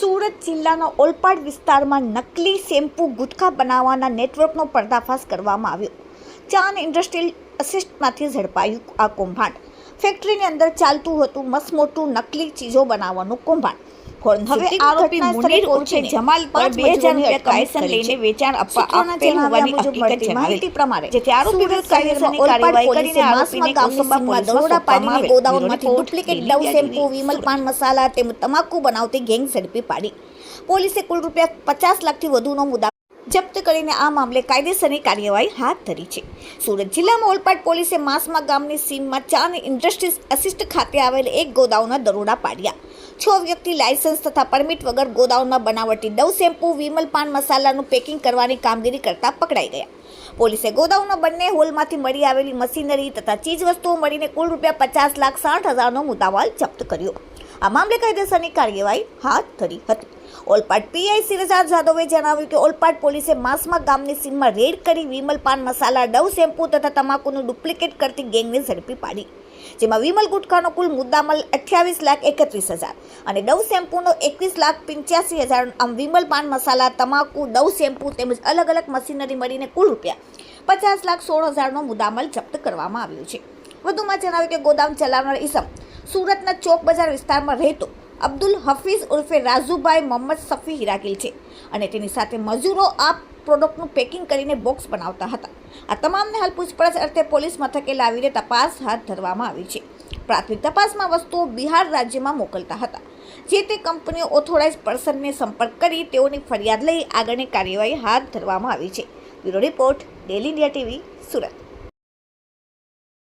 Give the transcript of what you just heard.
સુરત જિલ્લાના ઓલપાડ વિસ્તારમાં નકલી શેમ્પૂ ગુટખા બનાવવાના નેટવર્કનો પર્દાફાશ કરવામાં આવ્યો. ચાન ઇન્ડસ્ટ્રીયલ અસિસ્ટમાંથી ઝડપાયું આ કૌભાંડ. ફેક્ટરીની અંદર ચાલતું હતું મસમોટું નકલી ચીજો બનાવવાનું કૌભાંડ. હવે આરોપી મુનીર ઉર્ફે જમાલ પર બે હજાર રૂપિયા કમિશન લઈને વેચાણ આપવા આપેલ હોવાની હકીકત જણાવી પ્રમાણે જેથી આરોપી વિરુદ્ધ કાયદેસરની કાર્યવાહી કરીને આરોપીને કોસંબા દરોડા પાડીને ગોદાઉનમાંથી duplicate Dove shampoo Vimal pan masala તેમજ તમાકુ બનાવતી ગેંગ ઝડપી પાડી. પોલીસે કુલ રૂપિયા પચાસ લાખથી વધુનો મુદ્દા જપ્ત કરીને આ મામલે કાયદેસરની કાર્યવાહી હાથ ધરી છે. સુરત જિલ્લામાં ઓલપાડ પોલીસે માસમા ગામની સીમમાં ચાન ઇન્ડસ્ટ્રીઝ અસિસ્ટ ખાતે આવેલ એક ગોદાઉનના દરોડા પાડ્યા. છ વ્યક્તિ લાયસન્સ તથા પરમિટ વગર ગોદાઉનમાં બનાવટી ડવ શેમ્પૂ, વિમલ પાન મસાલાનું પેકિંગ કરવાની કામગીરી કરતા પકડાઈ ગયા. પોલીસે ગોદાઉનના બંને હોલમાંથી મળી આવેલી મશીનરી તથા ચીજવસ્તુઓ મળીને કુલ રૂપિયા પચાસ લાખ સાઠ હજારનો મુદ્દામાલ જપ્ત કર્યો. આ મામલે કાયદેસરની કાર્યવાહી હાથ ધરી હતી. ઓલપાડ પીઆઈ સિરજાર જાદવે જણાવ્યું કે ઓલપાડ પોલીસે માસમાં ગામની સીમમાં રેડ કરી વિમલ પાન મસાલા ડવ શેમ્પૂ તથા તમાકુનું ડુપ્લિકેટ કરતી ગેંગને ઝડપી પાડી. જેમાં વિમલ ગુટખાનો કુલ મુદ્દામાલ અઠ્યાવીસ લાખ એકત્રીસ હજાર અને ડવ શેમ્પૂનો એકવીસ લાખ પંચ્યાસી હજાર. આમ વિમલ પાન મસાલા, તમાકુ ડવ શેમ્પૂ તેમજ અલગ અલગ મશીનરી મળીને કુલ રૂપિયા પચાસ લાખ સોળ હજારનો મુદ્દામાલ જપ્ત કરવામાં આવ્યો છે. વધુમાં જણાવ્યું કે ગોદામ ચલાવનાર ઈસમ સુરતના ચોક બજાર વિસ્તારમાં રહેતો અબ્દુલ હફીઝ ઉર્ફે રાજુભાઈ મોહમ્મદ સફી હિરાગીલ છે અને તેની સાથે મજૂરો આ પ્રોડક્ટનું પેકિંગ કરીને બોક્સ બનાવતા હતા. આ તમામને હાલ પૂછપરછ અર્થે પોલીસ મથકે લાવીને તપાસ હાથ ધરવામાં આવી છે. પ્રાથમિક તપાસમાં વસ્તુઓ બિહાર રાજ્યમાં મોકલતા હતા. જે તે કંપનીઓ ઓથોરાઇઝ પર્સનને સંપર્ક કરી તેઓની ફરિયાદ લઈ આગળની કાર્યવાહી હાથ ધરવામાં આવી છે. Bureau report, daily India TV, Surat.